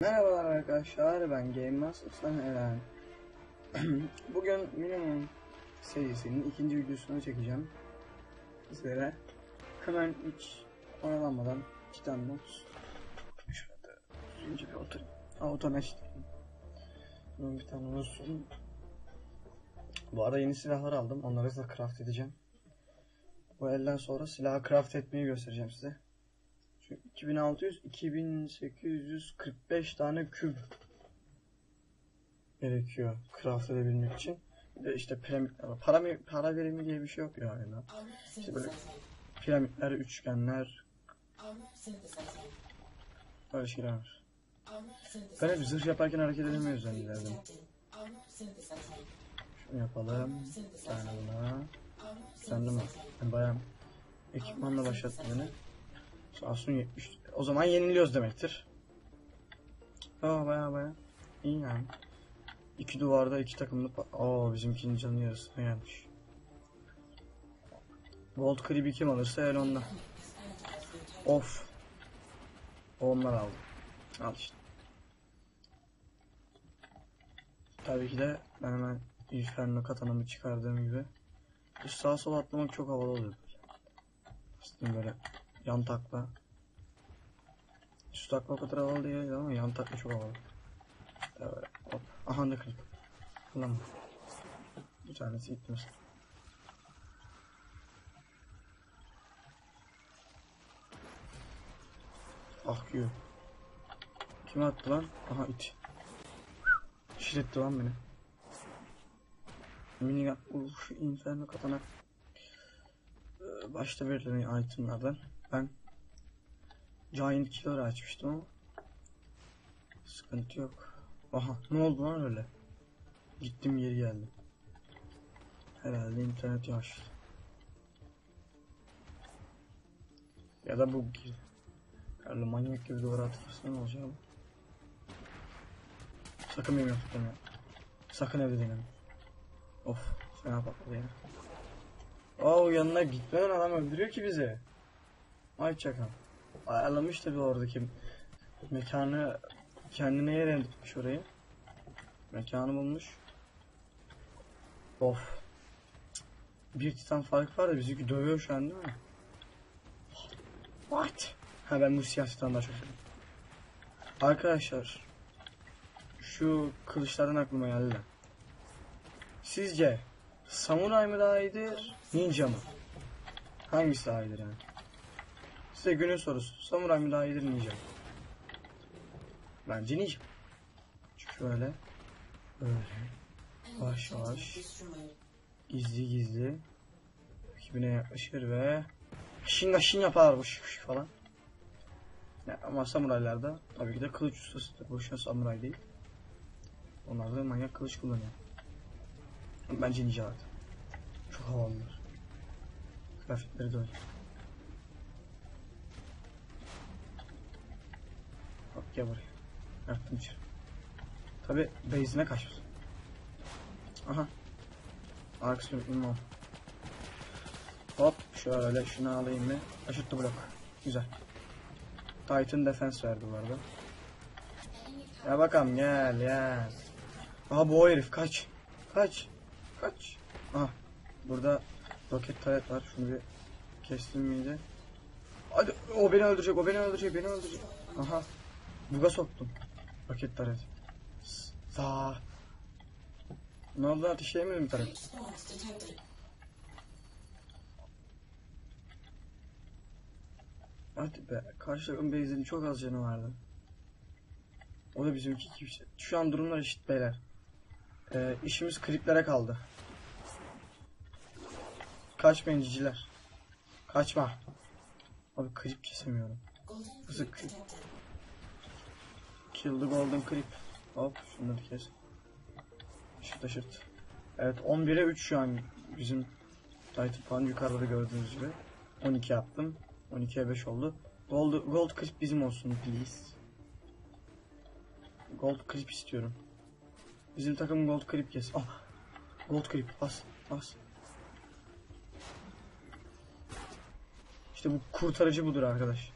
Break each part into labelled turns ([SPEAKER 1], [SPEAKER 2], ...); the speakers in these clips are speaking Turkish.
[SPEAKER 1] Merhabalar arkadaşlar ben Game Master'dan Eren. Bugün minimum serisinin ikinci videosunu çekeceğim sizlere. Hemen hiç oyalanmadan iki tane not. Şurada düzgünce bir oturayım. Automatik. Bunun bir tane olsun. Bu arada yeni silahlar aldım. Onları da craft edeceğim. Bu elden sonra silahı craft etmeyi göstereceğim size. Şu 2600 2845 tane küp gerekiyor craft edebilmek için. Bir de işte piramitler var. Para, para birimi diye bir şey yok ya yani. İşte böyle piramitler, üçgenler, öyle şeyler var. Ben hep zırh yaparken hareket edemiyoruz zannederdim. Şunu yapalım. Bir tane buna. Sen de mi? Ben bayağı ekipmanla başlattı beni. Samsun 70. O zaman yeniliyoruz demektir. Aa baya baya. İyi yani. İki duvarda iki takımlı Oo bizimkinin canı yarısına gelmiş. Gold Creep'i kim alırsa el onunla. Of. Onlar aldı. Al işte. Tabii ki de ben hemen Inferno katanamı çıkardığım gibi. Bu sağa sola atlamak çok havalı oluyor. Aslında böyle yan takla. Üst takla o kadar havalı değil ama yan takla çok havalı. Evet, hop. Aha da kırık. Ulan. Bir tanesi mesela. Ah Q. Kim attı lan? Aha it. Şiretti lan beni. Minigun. Uf inferno katana. Ee, Başta verilen itemlerden. Ben Giant Killer açmıştım ama sıkıntı yok. Aha ne oldu lan öyle? Gittim geri geldim. Herhalde internet yavaş. Ya da bu Karlı manyak gibi duvara atılırsa ne olacak? Sakın benim yaptıklarımı yap. Sakın evde deneme. Of fena patladı ya. Oo yanına gitmeden adam öldürüyor ki bizi. Ay çakal. Ayarlamış tabi oradaki mekanı kendine yer etmiş orayı. Mekanı bulmuş. Of. Bir titan fark var da bizimki dövüyor şu an değil mi? What? Ha ben bu siyah titanı daha çok seviyorum. Arkadaşlar. Şu kılıçlardan aklıma geldi. Sizce samuray mı daha iyidir, ninja mı? Hangisi daha iyidir yani? Size günün sorusu. Samuray ninja mı? Bence ninja. Çünkü böyle, böyle, yavaş yavaş, gizli gizli rakibine yaklaşır ve şinga şin yapar vış falan. Ya, ama samuraylarda tabii ki de kılıç ustasıdır. Boşuna samuray değil. Onlar da manyak kılıç kullanıyor. Bence ninjalardı. Çok havalılar. Grafikleri de öyle. Gel buraya. Yaktım içeri. Tabi base'ine kaçmış. Aha. Arkasını bilmem. Hop şöyle şunu alayım mı? Aşırttı blok. Güzel. Titan defense verdi bu arada. Ya bakalım gel gel. Aha bu o herif kaç. Kaç. Kaç. Aha. Burada roket taret var. Şunu bir kestim miydi? Hadi o beni öldürecek, o beni öldürecek, beni öldürecek. Aha. Buga soktum. Roket taret. Sağ. Ne oldu ateşleyemedim bir taret. Hadi be. Karşı takım base'inin çok az canı vardı. O da bizimki şey. Şu an durumlar eşit beyler. Ee, işimiz kriplere kaldı. Kaçmayın ciciler. Kaçma. Abi krip kesemiyorum. Nasıl krip? Kill the golden creep. Hop şunları kes. Şırt şırt. Evet 11'e 3 şu an bizim Titan puan yukarıda da gördüğünüz gibi. 12 yaptım. 12'ye 5 oldu. Gold, gold creep bizim olsun please. Gold creep istiyorum. Bizim takım gold creep kes. Ah. Gold creep bas bas. İşte bu kurtarıcı budur arkadaş.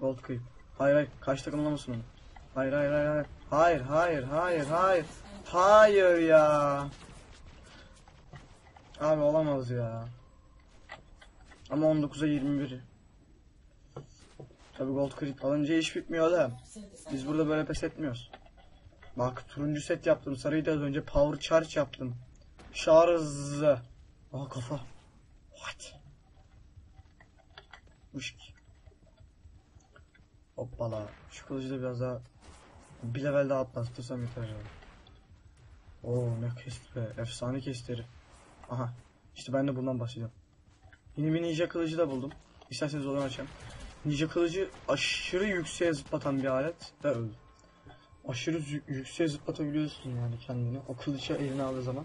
[SPEAKER 1] Gold creep. Hayır hayır karşı takım alamasın onu. Hayır hayır hayır hayır. Hayır hayır hayır hayır. Ya. Abi olamaz ya. Ama 19'a 21. Tabi gold crit alınca iş bitmiyor da. Biz burada böyle pes etmiyoruz. Bak turuncu set yaptım. Sarıyı da az önce power charge yaptım. Şarj. Aa kafa. What? Uşk. Hoppala. Şu kılıcı da biraz daha bir level daha atlatırsam yeter ya. Oo ne kesti be. Efsane kesti herif. Aha. İşte ben de bundan bahsediyorum. Yeni bir ninja kılıcı da buldum. İsterseniz onu açayım. Ninja kılıcı aşırı yükseğe zıplatan bir alet ve öldü. Aşırı yükseğe zıplatabiliyorsun yani kendini. O kılıcı eline aldığı zaman.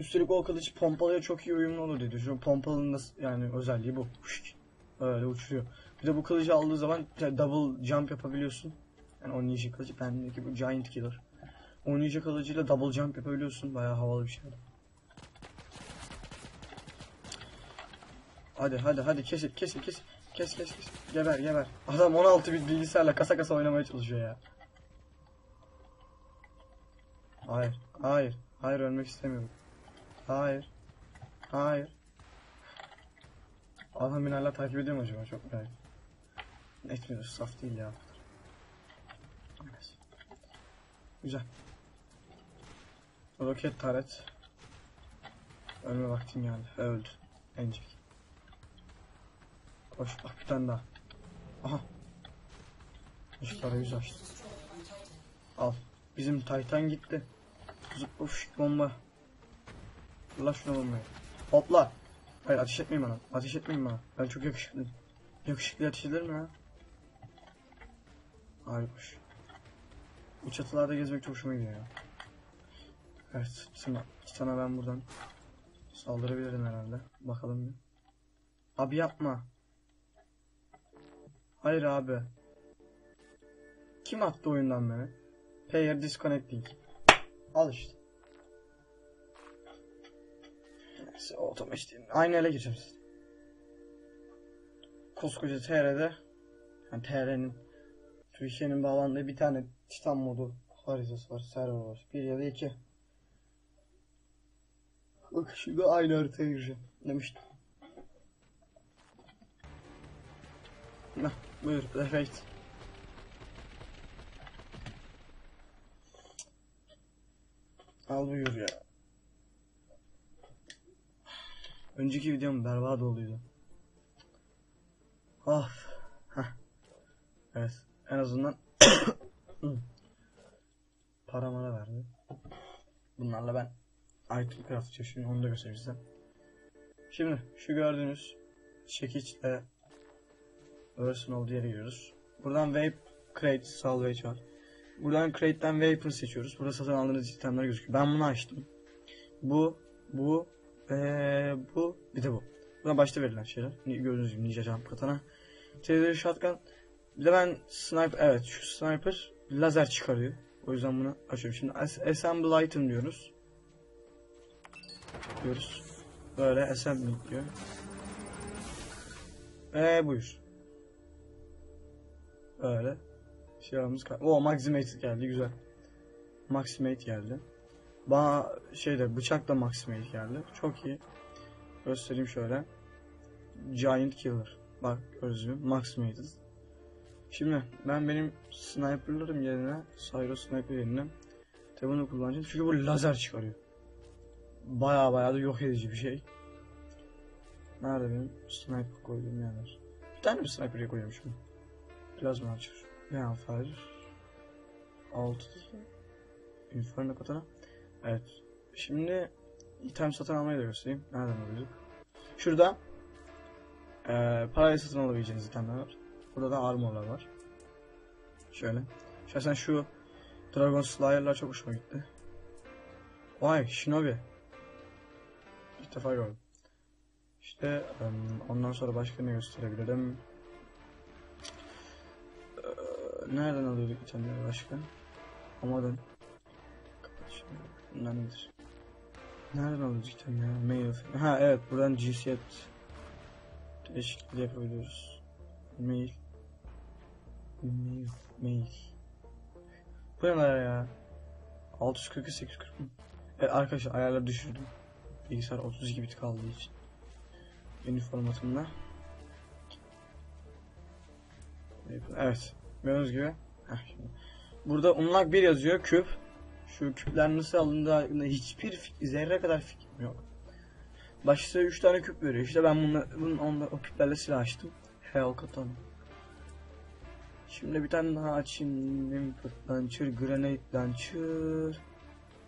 [SPEAKER 1] Üstelik o kılıç pompalıya çok iyi uyumlu olur diye düşünüyorum. Pompalının s- yani özelliği bu. Öyle uçuruyor. Bir de bu kılıcı aldığı zaman double jump yapabiliyorsun. Yani o ninja kılıcı bendeki bu giant killer. O ninja kılıcıyla double jump yapabiliyorsun. Bayağı havalı bir şey. Hadi hadi hadi kesin kesin kes kes kes kes geber geber. Adam 16 bit bilgisayarla kasa kasa oynamaya çalışıyor ya. Hayır hayır hayır ölmek istemiyorum. Hayır hayır. Adam beni hala takip ediyor mu acaba çok merak ettim. Etmiyor saf değil ya. Güzel. Roket taret. Ölme vaktim geldi. Öldü. Encik. Koş bak bir tane daha. Aha. Şu yüz açtı. Al. Bizim Titan gitti. Zıpla fışk bomba. Fırla şuna bombayı. Hopla. Hayır ateş etmeyin bana. Ateş etmeyin bana. Ben çok yakışıklıyım. Yakışıklı ateş edilir mi? Hayır boş. Bu çatılarda gezmek çok hoşuma gidiyor ya. Evet. Şimdi sana ben buradan saldırabilirim herhalde. Bakalım bir. Abi yapma. Hayır abi. Kim attı oyundan beni? Player disconnecting. Al işte. Neyse otomatik. Aynı ele siz. Koskoca TR'de yani TR'nin Türkiye'nin bağlandığı bir tane Titan modu haritası var, server var. Bir ya da iki. Bak şimdi aynı haritaya gireceğim demiştim. Heh, buyur evet. Al buyur ya. Önceki videom berbat olduydu. Ah. Heh. Evet. En azından para mara verdi. Bunlarla ben item craft çalışıyorum. Onu da göstereceğim. Şimdi şu gördüğünüz çekiçle Örsün olduğu yere giriyoruz. Buradan Vape Crate Salvage var. Buradan Crate'den Vapor seçiyoruz. Burada satın aldığınız itemler gözüküyor. Ben bunu açtım. Bu, bu ve bu bir de bu. Buna başta verilen şeyler. Gördüğünüz gibi Ninja Jump Katana. Taser Shotgun. Bir de ben Sniper, evet şu Sniper lazer çıkarıyor. O yüzden bunu açıyorum. Şimdi as- Assemble Item diyoruz. Diyoruz. Böyle Assembly diyor. Eee buyur. Öyle. Silahımız ka- O Maximate geldi güzel. Maximate geldi. Bana şeyde bıçak da Maximate geldi. Çok iyi. Göstereyim şöyle. Giant Killer. Bak gördünüz mü? Şimdi ben benim sniperlarım yerine Cyro Sniper yerine tabi bunu kullanacağım. Çünkü bu lazer çıkarıyor. Baya baya da yok edici bir şey. Nerede benim sniper koyduğum yerler? Bir tane mi sniper'e koyuyormuşum? Plazma açır. Ne fire. Altı. Inferno katana. Evet. Şimdi item satın almayı da göstereyim. Nereden alıyorduk? Şurada eee parayla satın alabileceğiniz itemler var. Burada da armorlar var. Şöyle. Şahsen şu Dragon Slayer'lar çok hoşuma gitti. Vay Shinobi. İlk defa gördüm. İşte ondan sonra başka ne gösterebilirim? Eee, nereden alıyorduk itemleri başka? Amadan. Kapat. Bunlar nedir? Nereden alıyorduk item ya? Mail. Ha evet buradan cinsiyet değişikliği yapabiliyoruz. Mail. Mail. Mail. Bu ne ya? 640 840 mı? Evet arkadaşlar ayarları düşürdüm. Bilgisayar 32 bit kaldığı için. Yeni formatımda. Evet. Gördüğünüz gibi. Heh, şimdi. Burada unlock 1 yazıyor küp. Şu küpler nasıl alındığı hakkında hiçbir fik- zerre kadar fikrim yok. Başta 3 tane küp veriyor. İşte ben bunla, bunun onda, o küplerle silah açtım. Hell katana. Şimdi bir tane daha açayım. Input launcher, grenade launcher.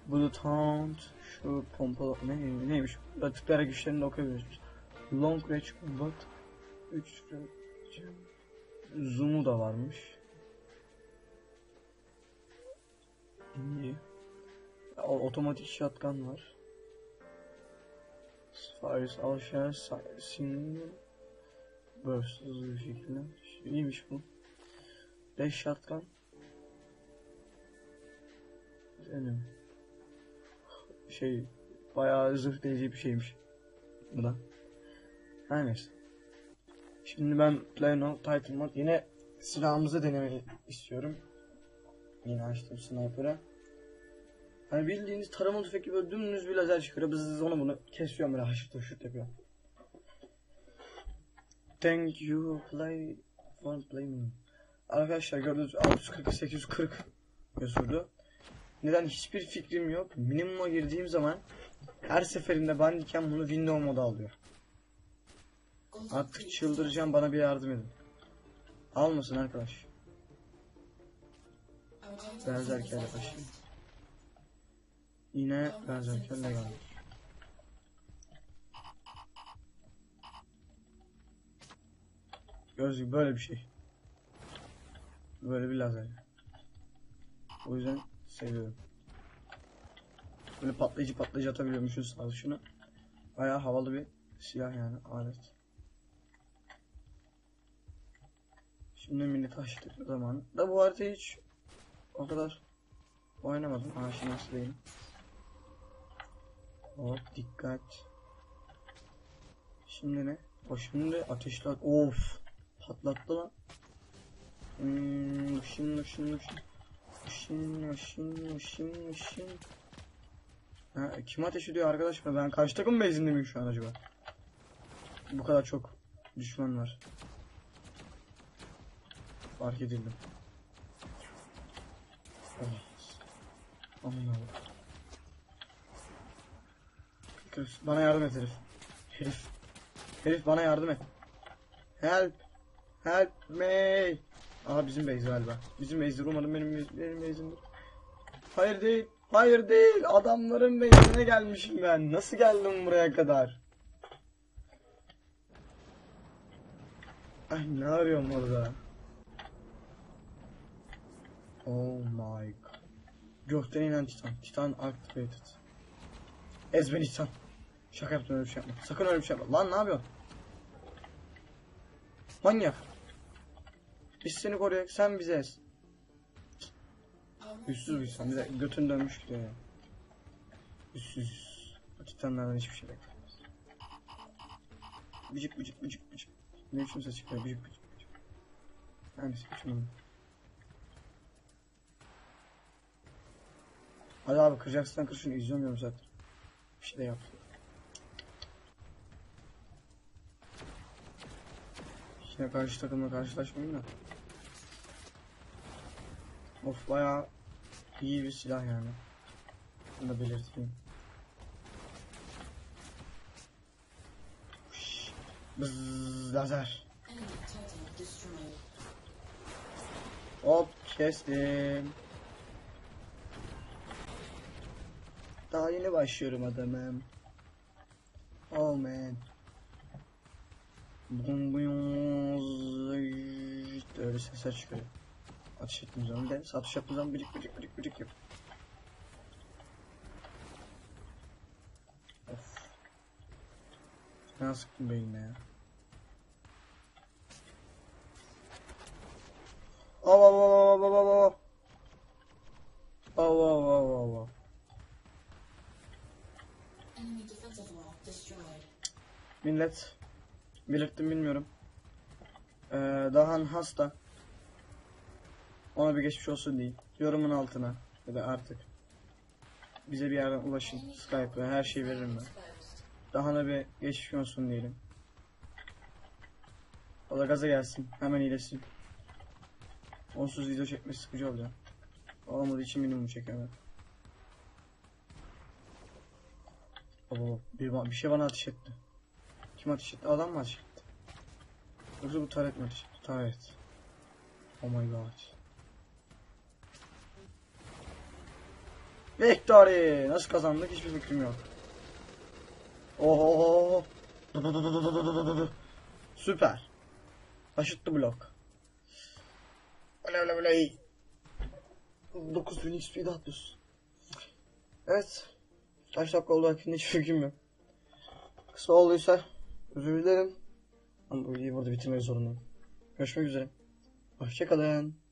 [SPEAKER 1] Bullet hound. Şu pompalı ne, neymiş? Burada tıklayarak güçlerini de okuyabiliyorsunuz. Long range combat. 3 Zoom'u da varmış. İyi. O- Otomatik shotgun var. Fires aşağı sin burst hızlı bir şekilde. İyiymiş bu. 5 shotgun. Benim. Şey bayağı zırh delici bir şeymiş. Bu da. Her neyse. Şimdi ben Plano Titan Mod yine silahımızı denemeyi istiyorum. Yine açtım sniper'a. Hani bildiğiniz taramalı tüfek gibi böyle dümdüz bir lazer çıkıyor. Biz onu bunu kesiyorum böyle haşırt haşırt yapıyor. Thank you play for playing. Arkadaşlar gördüğünüz 640 840 yazıyordu. Neden hiçbir fikrim yok. Minimum'a girdiğim zaman her seferinde bandicam bunu window moda alıyor. Artık çıldıracağım bana bir yardım edin. Almasın arkadaş. Benzerkerle başlayayım. Yine benzerkerle. Gördüğünüz gibi böyle bir şey. Böyle bir lazer. O yüzden seviyorum. Böyle patlayıcı patlayıcı atabiliyormuşuz sağ şunu. Bayağı havalı bir silah yani alet. Şimdi mini taşlık zamanı. Da bu harita hiç o kadar oynamadım. Aşinası değilim. Hop dikkat. Şimdi ne? O şimdi ateşli at- Of! Patlattı lan. Hmm, şimdi şimdi şimdi. Şimdi şimdi şimdi şimdi. Ha, kim ateş ediyor arkadaş ben karşı takım bezinde miyim şu an acaba? Bu kadar çok düşman var. Fark edildim. Evet. Aman. Herif, bana yardım et herif. Herif. Herif bana yardım et. Help. Help me. Aha bizim base galiba. Bizim base'dir umarım benim benim base'imdir. Hayır değil. Hayır değil. Adamların base'ine gelmişim ben. Nasıl geldim buraya kadar? Ay ne arıyorum orada? Oh my god. Gökten inen titan. Titan activated. Ez beni titan. Şaka yaptım öyle bir şey yapma. Sakın öyle bir şey yapma. Lan ne yapıyorsun? Manyak. Seni koruyak sen bize ez. Üstsüz insan. Bir de götün dönmüş gidiyor ya. Üstsüz. Titanlardan hiçbir şey beklemez. Bıcık bıcık bıcık bıcık. Ne biçim ses çıkıyor bıcık bıcık bıcık. Hangisi şunu. Hadi abi kıracaksın kır şunu izlemiyorum zaten. Bir şey de yap. Yine karşı takımla karşılaşmayayım da. Of bayağı iyi bir silah yani. Bunu da belirteyim. Bzzz, lazer. Hop kestim. Daha yeni başlıyorum adamım. Oh man. Bum bum. Öyle sesler çıkıyor. Atış ettiğim zaman de satış yaptığım zaman birik birik birik birik yap. Of. Ne sıktım beynine ya. Av av av av av av av. Av av av av. Millet. Belirttim bilmiyorum. Ee, Dahan hasta. Ona bir geçmiş olsun deyin. Yorumun altına ya da artık bize bir yerden ulaşın. Skype ve her şeyi veririm ben. Daha da bir geçmiş olsun diyelim. O da gaza gelsin. Hemen iyileşsin. Onsuz video çekmesi sıkıcı olacak. Olmadığı için minimum çekiyorum. Oo, bir, bir şey bana ateş etti. Kim ateş etti? Adam mı ateş etti? Yoksa bu taret mi ateş etti? Taret. Oh my god. Victory! Nasıl kazandık hiçbir fikrim yok. Oho. Süper. Aşıttı blok. Oley oley oley. 9000 XP'de atlıyorsun. Evet. Kaç dakika oldu hakkında hiçbir fikrim yok. Kısa olduysa özür dilerim. Ama bu videoyu burada bitirmek zorundayım. Görüşmek üzere. Hoşçakalın.